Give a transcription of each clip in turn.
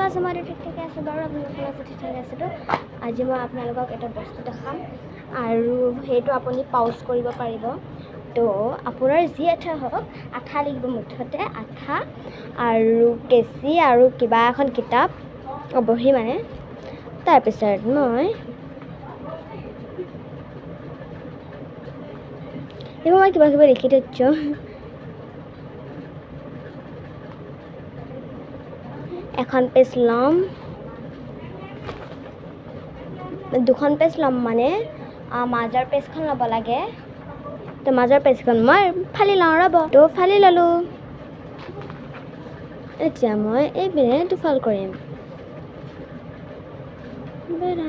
আপোনালোকৰ আছে মই ঠিক ঠাকে আছোঁ বাৰু আপোনালোকৰ আছে ঠিক ঠাকে আছেতো আজি মই আপোনালোকক এটা বস্তু দেখাম আৰু সেইটো আপুনি পাউজ কৰিব পাৰিব। তো আপোনাৰ যি আঠা হওক আঠা লাগিব মুঠতে আঠা আৰু কেঁচি আৰু কিবা এখন কিতাপ বহী মানে। তাৰপিছত মই এইবোৰ মই কিবা কিবি লিখি থৈছোঁ। এখন পেজ ল'ম। দুখন পেজ ল'ম মানে। মাজৰ পেজখন ল'ব লাগে। তো মাজৰ পেজখন মই ফালি লওঁ ৰ'ব। তো ফালি ল'লোঁ। এতিয়া মই এইপিনে দুফাল কৰিম। बड़ा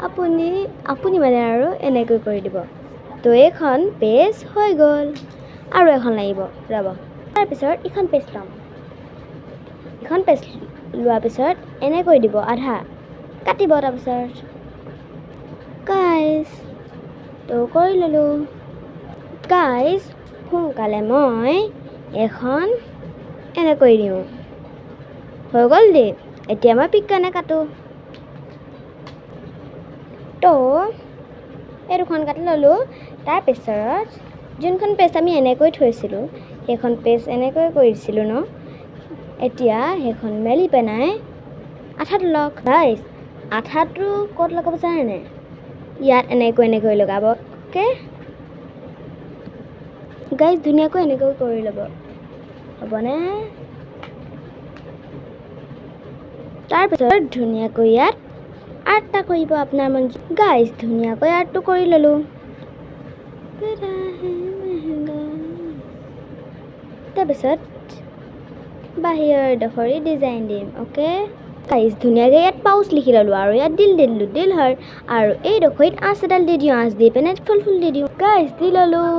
আপুনি আপুনি মানে আৰু এনেকৈ কৰি দিব। তো এইখন পেজ হৈ গ'ল। আৰু এখন লাগিব ৰ'ব। তাৰপিছত ইখন পেজ ল'ম। ইখন পেজ লোৱাৰ পিছত এনেকৈ দিব আধা। কাটিব তাৰপিছত। গাইজ তো কৰি ল'লোঁ। গাইজ সোনকালে মই এখন এনেকৈ দিওঁ। হৈ গ'ল দেই এতিয়া মই পিকানে কাটো। তো এই দুখন কাটি ল'লোঁ। তাৰপিছত যোনখন পেজ আমি এনেকৈ থৈছিলোঁ সেইখন পেজ এনেকৈ কৰি দিছিলোঁ ন? এতিয়া সেইখন মেলি পেলাই আঠাটো লওক। গাইজ আঠাটো ক'ত লগাব জানেনে? ইয়াত এনেকৈ এনেকৈ লগাব অ'কে? গাইজ ধুনীয়াকৈ এনেকৈ কৰি ল'ব। হ'বনে? তাৰপিছত ধুনীয়াকৈ ইয়াত আৰ্ট এটা কৰিব আপোনাৰ মন গাইজ ধুনীয়াকৈ আৰ্টটো কৰি ল'লোঁ? তাৰপিছত বাহিৰৰ ডোখৰি ডিজাইন দিম অ'কে গাইজ ধুনীয়াকৈ ইয়াত পাউচ লিখি ল'লোঁ আৰু ইয়াত দিল দিলোঁ দিল হয়। আৰু এই ডোখৰিত আঁচ এডাল দি দিওঁ, আঁচ দি পিনে ফুল ফুল দি দিওঁ। গাইজ দি ল'লোঁ।